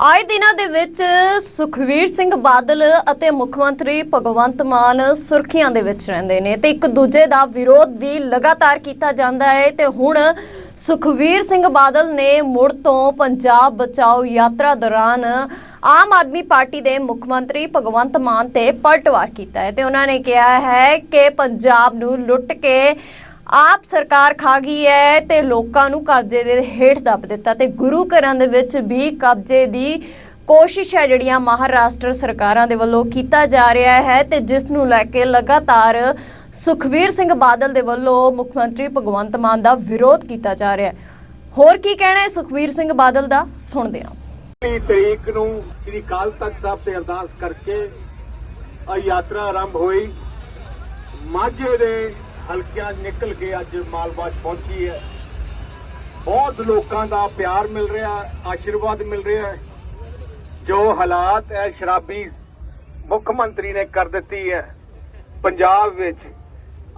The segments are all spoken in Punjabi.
ਆਏ ਦਿਨਾਂ ਦੇ ਵਿੱਚ ਸੁਖਵੀਰ ਸਿੰਘ ਬਾਦਲ ਅਤੇ ਮੁੱਖ ਮੰਤਰੀ ਭਗਵੰਤ ਮਾਨ ਸੁਰਖੀਆਂ ਦੇ ਵਿੱਚ ਰਹਿੰਦੇ ਨੇ ਤੇ ਇੱਕ ਦੂਜੇ ਦਾ ਵਿਰੋਧ ਵੀ ਲਗਾਤਾਰ ਕੀਤਾ ਜਾਂਦਾ ਹੈ ਤੇ ਹੁਣ ਸੁਖਵੀਰ ਸਿੰਘ ਬਾਦਲ ਨੇ ਮੁੜ ਤੋਂ ਪੰਜਾਬ ਬਚਾਓ ਯਾਤਰਾ ਦੌਰਾਨ ਆਮ ਆਦਮੀ ਪਾਰਟੀ ਦੇ ਮੁੱਖ ਮੰਤਰੀ ਭਗਵੰਤ ਮਾਨ ਤੇ ਪਲਟਵਾਰ ਕੀਤਾ ਹੈ ਤੇ ਉਹਨਾਂ ਨੇ ਕਿਹਾ ਹੈ ਕਿ ਪੰਜਾਬ ਨੂੰ ਲੁੱਟ ਕੇ ਆਪ ਸਰਕਾਰ ਖਾ ਗਈ ਹੈ ਤੇ ਲੋਕਾਂ ਨੂੰ ਕਰਜ਼ੇ ਦੇ ਹੇਠ ਦੱਬ ਦਿੱਤਾ ਤੇ ਗੁਰੂ ਘਰਾਂ ਦੇ ਵਿੱਚ ਵੀ ਕਬਜ਼ੇ ਦੀ ਕੋਸ਼ਿਸ਼ ਹੈ ਜਿਹੜੀਆਂ ਮਹਾਰਾਸ਼ਟਰ ਸਰਕਾਰਾਂ ਦੇ ਵੱਲੋਂ ਕੀਤਾ ਜਾ ਰਿਹਾ ਹੈ ਤੇ ਜਿਸ ਨੂੰ ਲੈ ਕੇ ਲਗਾਤਾਰ ਸੁਖਵੀਰ ਸਿੰਘ ਬਾਦਲ ਦੇ ਵੱਲੋਂ ਮੁੱਖ ਮੰਤਰੀ ਭਗਵੰਤ ਮਾਨ ਦਾ ਵਿਰੋਧ ਕੀਤਾ ਜਾ ਰਿਹਾ ਹੈ। ਹੋਰ ਕੀ ਕਹਿਣਾ ਹੈ ਸੁਖਵੀਰ ਸਿੰਘ ਬਾਦਲ ਦਾ? ਸੁਣਦੇ ਹਾਂ। ਵੀਹ ਤਰੀਕ ਨੂੰ ਸ੍ਰੀ ਕਾਲ ਤਖਤ ਸਾਹਿਬ ਤੇ ਅਰਦਾਸ ਕਰਕੇ ਆ ਯਾਤਰਾ ਆਰੰਭ ਹੋਈ। ਮਾਝੇ ਦੇ ਹਲਕਿਆਂ ਨਿਕਲ ਕੇ ਅੱਜ ਮਾਲਵਾ 'ਚ ਪਹੁੰਚੀ ਹੈ। ਬਹੁਤ ਲੋਕਾਂ ਦਾ ਪਿਆਰ ਮਿਲ ਰਿਹਾ, ਆਸ਼ੀਰਵਾਦ ਮਿਲ ਰਿਹਾ ਜੋ ਹਾਲਾਤ ਹੈ ਸ਼ਰਾਬੀ ਮੁੱਖ ਮੰਤਰੀ ਨੇ ਕਰ ਦਿੱਤੀ ਹੈ, ਪੰਜਾਬ ਵਿੱਚ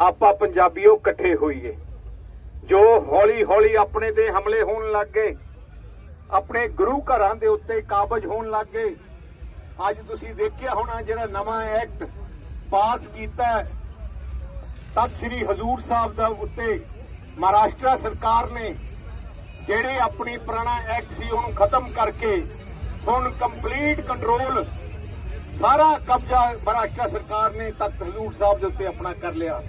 ਆਪਾਂ ਪੰਜਾਬੀਓ ਇਕੱਠੇ ਹੋਈਏ। ਜੋ ਹੌਲੀ ਹੌਲੀ ਆਪਣੇ ਤੇ ਹਮਲੇ ਹੋਣ ਲੱਗ ਗਏ, ਆਪਣੇ ਗੁਰੂ ਘਰਾਂ ਦੇ ਉੱਤੇ ਕਾਬਜ ਹੋਣ ਲੱਗ ਗਏ। ਅੱਜ ਤੁਸੀਂ ਦੇਖਿਆ ਹੋਣਾ ਜਿਹੜਾ ਨਵਾਂ ਐਕਟ ਪਾਸ ਕੀਤਾ ਹੈ ਤਖਤ ਸ੍ਰੀ ਹਜ਼ੂਰ ਸਾਹਿਬ ਦਾ ਉੱਤੇ ਮਹਾਰਾਸ਼ਟਰ ਸਰਕਾਰ ਨੇ ਜਿਹੜੇ ਆਪਣੀ ਪੁਰਾਣਾ ਐਕਟ ਸੀ ਉਹਨੂੰ ਖਤਮ ਕਰਕੇ ਹੁਣ ਕੰਪਲੀਟ ਕੰਟਰੋਲ ਸਾਰਾ ਕਬਜ਼ਾ ਮਹਾਰਾਸ਼ਟਰ ਸਰਕਾਰ ਨੇ ਤਖਤ ਹਜ਼ੂਰ ਸਾਹਿਬ ਦੇ ਉੱਤੇ ਆਪਣਾ ਕਰ ਲਿਆ।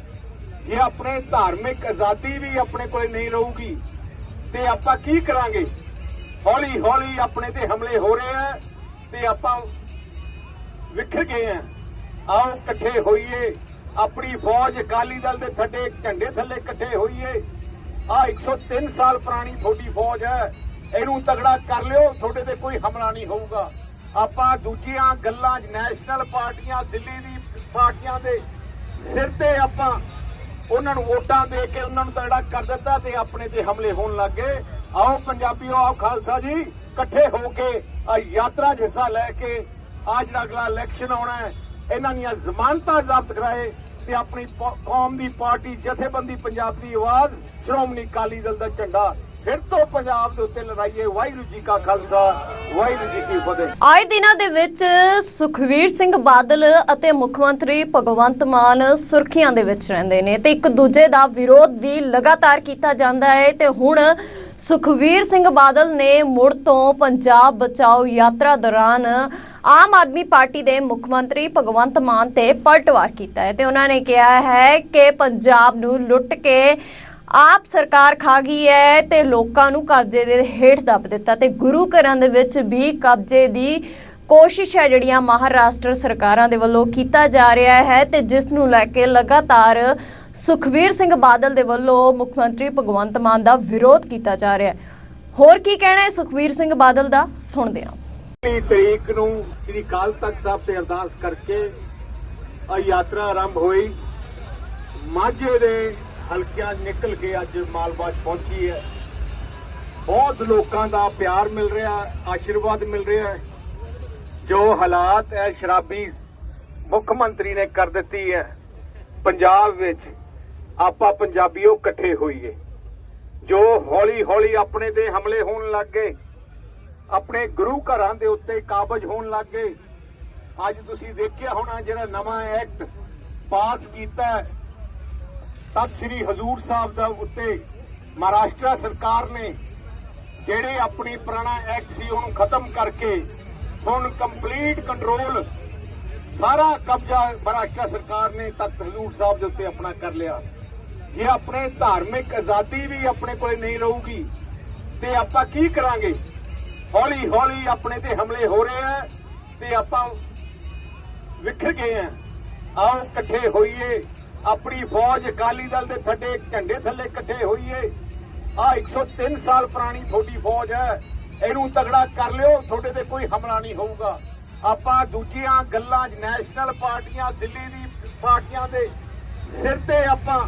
ਜੇ ਆਪਣੇ ਧਾਰਮਿਕ ਆਜ਼ਾਦੀ ਵੀ ਆਪਣੇ ਕੋਲੇ ਨਹੀਂ ਰਹੂਗੀ, ਤੇ ਆਪਾਂ ਕੀ ਕਰਾਂਗੇ? ਹੌਲੀ ਹੌਲੀ ਆਪਣੇ ਤੇ ਹਮਲੇ ਹੋ ਰਹੇ ਆ ਤੇ ਆਪਾਂ ਵਿਖਰ ਗਏ ਆ। ਆਓ ਇਕੱਠੇ ਹੋਈਏ। ਆਪਣੀ ਫੌਜ ਅਕਾਲੀ ਦਲ ਦੇ ਥੱਲੇ ਝੰਡੇ ਥੱਲੇ ਇਕੱਠੇ ਹੋਈਏ ਆ 103 ਸਾਲ ਪੁਰਾਣੀ ਤੁਹਾਡੀ ਫੌਜ ਹੈ। ਇਹਨੂੰ ਤਗੜਾ ਕਰ ਲਿਓ, ਤੁਹਾਡੇ ਤੇ ਕੋਈ ਹਮਲਾ ਨਹੀਂ ਹੋਊਗਾ। ਆਪਾਂ ਦੂਜੀਆਂ ਗੱਲਾਂ ਨੈਸ਼ਨਲ ਪਾਰਟੀਆਂ, ਦਿੱਲੀ ਦੀ ਪਾਰਟੀਆਂ ਦੇ ਸਿਰ ਤੇ ਆਪਾਂ ਉਹਨਾਂ ਨੂੰ ਵੋਟਾਂ ਦੇ ਕੇ ਉਹਨਾਂ ਨੂੰ ਤਗੜਾ ਕਰ ਦਿੱਤਾ ਤੇ ਆਪਣੇ ਤੇ ਹਮਲੇ ਹੋਣ ਲੱਗ ਗਏ। ਆਓ ਪੰਜਾਬੀਓ, ਆਓ ਖਾਲਸਾ ਜੀ, ਇਕੱਠੇ ਹੋ ਕੇ ਆ ਯਾਤਰਾ 'ਚ ਹਿੱਸਾ ਲੈ ਕੇ ਆ ਜਿਹੜਾ ਅਗਲਾ ਇਲੈਕਸ਼ਨ ਆਉਣਾ ਹੈ, ਇਹਨਾਂ ਦੀਆਂ ਜ਼ਮਾਨਤਾਂ ਜ਼ਬਤ ਕਰਾਏ। ਤੇ ਆਪਣੀ ਕੌਮ ਦੀ ਪਾਰਟੀ ਜਥੇਬੰਦੀ ਪੰਜਾਬ ਦੀ ਆਵਾਜ਼, ਸ਼੍ਰੋਮਣੀ ਅਕਾਲੀ ਦਲ ਦਾ ਝੰਡਾ। ਫਿਰ ਤੋਂ ਪੰਜਾਬ ਦੇ ਉੱਤੇ ਲੜਾਈਏ। ਵਾਹਿਗੁਰੂ ਜੀ ਕਾ ਖਾਲਸਾ, ਵਾਹਿਗੁਰੂ ਜੀ ਕੀ ਫਤਿਹ। ਆਏ ਦਿਨਾਂ ਦੇ ਵਿੱਚ ਸੁਖਵੀਰ ਸਿੰਘ ਬਾਦਲ ਅਤੇ ਮੁੱਖ ਮੰਤਰੀ ਭਗਵੰਤ ਮਾਨ ਸੁਰਖੀਆਂ ਦੇ ਵਿੱਚ ਰਹਿੰਦੇ ਨੇ ਤੇ ਇੱਕ ਦੂਜੇ ਦਾ ਵਿਰੋਧ ਵੀ ਲਗਾਤਾਰ ਕੀਤਾ ਜਾਂਦਾ ਹੈ ਤੇ ਹੁਣ ਸੁਖਵੀਰ ਸਿੰਘ ਬਾਦਲ ਨੇ ਮੁੜ ਤੋਂ ਪੰਜਾਬ ਬਚਾਓ ਯਾਤਰਾ ਦੌਰਾਨ ਆਮ ਆਦਮੀ ਪਾਰਟੀ ਦੇ ਮੁੱਖ ਮੰਤਰੀ ਭਗਵੰਤ ਮਾਨ ਤੇ ਪਲਟਵਾਰ ਕੀਤਾ ਹੈ ਤੇ ਉਹਨਾਂ ਨੇ ਕਿਹਾ ਹੈ ਕਿ ਪੰਜਾਬ ਨੂੰ ਲੁੱਟ ਕੇ ਆਪ ਸਰਕਾਰ ਖਾ ਗਈ ਹੈ ਤੇ ਲੋਕਾਂ ਨੂੰ ਕਰਜ਼ੇ ਦੇ ਹੇਠ ਦੱਬ ਦਿੱਤਾ ਤੇ ਗੁਰੂ ਘਰਾਂ ਦੇ ਵਿੱਚ ਵੀ ਕਬਜ਼ੇ ਦੀ ਕੋਸ਼ਿਸ਼ ਹੈ ਜਿਹੜੀਆਂ ਮਹਾਰਾਸ਼ਟਰ ਸਰਕਾਰਾਂ ਦੇ ਵੱਲੋਂ ਕੀਤਾ ਜਾ ਰਿਹਾ ਹੈ ਤੇ ਜਿਸ ਨੂੰ ਲੈ ਕੇ ਲਗਾਤਾਰ ਸੁਖਵੀਰ ਸਿੰਘ ਬਾਦਲ ਦੇ ਵੱਲੋਂ ਮੁੱਖ ਮੰਤਰੀ ਭਗਵੰਤ ਮਾਨ ਦਾ ਵਿਰੋਧ ਕੀਤਾ ਜਾ ਰਿਹਾ ਹੈ। ਹੋਰ ਕੀ ਕਹਿਣਾ ਹੈ ਸੁਖਵੀਰ ਸਿੰਘ ਬਾਦਲ ਦਾ? ਸੁਣਦੇ ਹਾਂ। ਵੀਹ ਤਰੀਕ ਨੂੰ ਸ੍ਰੀ ਕਾਲ ਤਖਤ ਸਾਹਿਬ ਤੇ ਅਰਦਾਸ ਕਰਕੇ ਆ ਯਾਤਰਾ ਆਰੰਭ ਹੋਈ। ਮਾਝੇ ਦੇ ਹਲਕਿਆਂ ਨਿਕਲ ਕੇ ਅੱਜ ਮਾਲਵਾ 'ਚ ਪਹੁੰਚੀ ਹੈ। ਬਹੁਤ ਲੋਕਾਂ ਦਾ ਪਿਆਰ ਮਿਲ ਰਿਹਾ, ਆਸ਼ੀਰਵਾਦ ਮਿਲ ਰਿਹਾ ਹੈ। ਜੋ ਹਾਲਾਤ ਹੈ ਸ਼ਰਾਬੀ ਮੁੱਖ ਮੰਤਰੀ ਨੇ ਕਰ ਦਿੱਤੀ ਹੈ, ਪੰਜਾਬ ਵਿੱਚ ਆਪਾਂ ਪੰਜਾਬੀਓ ਇਕੱਠੇ ਹੋਈਏ। ਜੋ ਹੌਲੀ ਹੌਲੀ ਆਪਣੇ ਤੇ ਹਮਲੇ ਹੋਣ ਲੱਗ ਗਏ ਆਪਣੇ ਗੁਰੂ ਘਰਾਂ ਦੇ ਉੱਤੇ ਕਾਬਜ ਹੋਣ ਲੱਗ ਗਏ। ਅੱਜ ਤੁਸੀਂ ਦੇਖਿਆ ਹੋਣਾ ਜਿਹੜਾ ਨਵਾਂ ਐਕਟ ਪਾਸ ਕੀਤਾ ਹੈ। ਸ੍ਰੀ ਹਜ਼ੂਰ ਸਾਹਿਬ ਦਾ ਉੱਤੇ ਮਹਾਰਾਸ਼ਟਰ ਸਰਕਾਰ ਨੇ ਜਿਹੜੇ ਆਪਣੀ ਪੁਰਾਣਾ ਐਕਟ ਸੀ ਉਹਨੂੰ ਖਤਮ ਕਰਕੇ ਹੁਣ ਕੰਪਲੀਟ ਕੰਟਰੋਲ ਸਾਰਾ ਕਬਜ਼ਾ ਮਹਾਰਾਸ਼ਟਰ ਸਰਕਾਰ ਨੇ ਤਖਤ ਹਜ਼ੂਰ ਸਾਹਿਬ ਦੇ ਉੱਤੇ ਆਪਣਾ ਕਰ ਲਿਆ। ਜੇ ਆਪਣੇ ਧਾਰਮਿਕ ਆਜ਼ਾਦੀ ਵੀ ਆਪਣੇ ਕੋਲੇ ਨਹੀਂ ਰਹੂਗੀ, ਤੇ ਆਪਾਂ ਕੀ ਕਰਾਂਗੇ? ਹੌਲੀ ਹੌਲੀ ਆਪਣੇ ਤੇ ਹਮਲੇ ਹੋ ਰਹੇ ਆ ਤੇ ਆਪਾਂ ਵਿਖਰ ਗਏ ਆ। ਆਓ ਇਕੱਠੇ ਹੋਈਏ। ਆਪਣੀ ਫੌਜ ਅਕਾਲੀ ਦਲ ਦੇ ਥੱਲੇ ਝੰਡੇ ਥੱਲੇ ਇਕੱਠੇ ਹੋਈਏ। ਆ 103 ਸਾਲ ਪੁਰਾਣੀ ਤੁਹਾਡੀ ਫੌਜ ਹੈ। ਇਹਨੂੰ ਤਗੜਾ ਕਰ ਲਿਓ, ਤੁਹਾਡੇ ਤੇ ਕੋਈ ਹਮਲਾ ਨਹੀਂ ਹੋਊਗਾ। ਆਪਾਂ ਦੂਜੀਆਂ ਗੱਲਾਂ ਨੈਸ਼ਨਲ ਪਾਰਟੀਆਂ, ਦਿੱਲੀ ਦੀ ਪਾਰਟੀਆਂ ਦੇ ਸਿਰ ਤੇ ਆਪਾਂ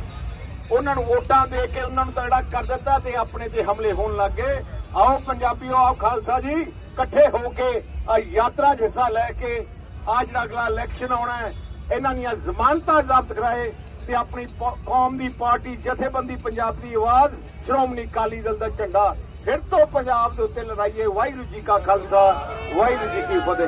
ਉਹਨਾਂ ਨੂੰ ਵੋਟਾਂ ਦੇ ਕੇ ਉਹਨਾਂ ਨੂੰ ਤਗੜਾ ਕਰ ਦਿੱਤਾ ਤੇ ਆਪਣੇ ਤੇ ਹਮਲੇ ਹੋਣ ਲੱਗ ਗਏ। ਆਓ ਪੰਜਾਬੀਓ, ਆਓ ਖਾਲਸਾ ਜੀ, ਇਕੱਠੇ ਹੋ ਕੇ ਆ ਯਾਤਰਾ 'ਚ ਹਿੱਸਾ ਲੈ ਕੇ ਆ ਜਿਹੜਾ ਅਗਲਾ ਇਲੈਕਸ਼ਨ ਆਉਣਾ ਹੈ, ਇਹਨਾਂ ਦੀਆਂ ਜ਼ਮਾਨਤਾਂ ਜ਼ਬਤ ਕਰਾਏ ਤੇ ਆਪਣੀ ਪ- ਕੌਮ ਦੀ ਪਾਰਟੀ ਜਥੇਬੰਦੀ ਪੰਜਾਬ ਦੀ ਆਵਾਜ਼, ਸ਼੍ਰੋਮਣੀ ਅਕਾਲੀ ਦਲ ਦਾ ਝੰਡਾ, ਫਿਰ ਤੋਂ ਪੰਜਾਬ ਦੇ ਉੱਤੇ ਲੜਾਈਏ। ਵਾਹਿਗੁਰੂ ਜੀ ਕਾ ਖਾਲਸਾ, ਵਾਹਿਗੁਰੂ ਜੀ ਕੀ ਫਤਿਹ।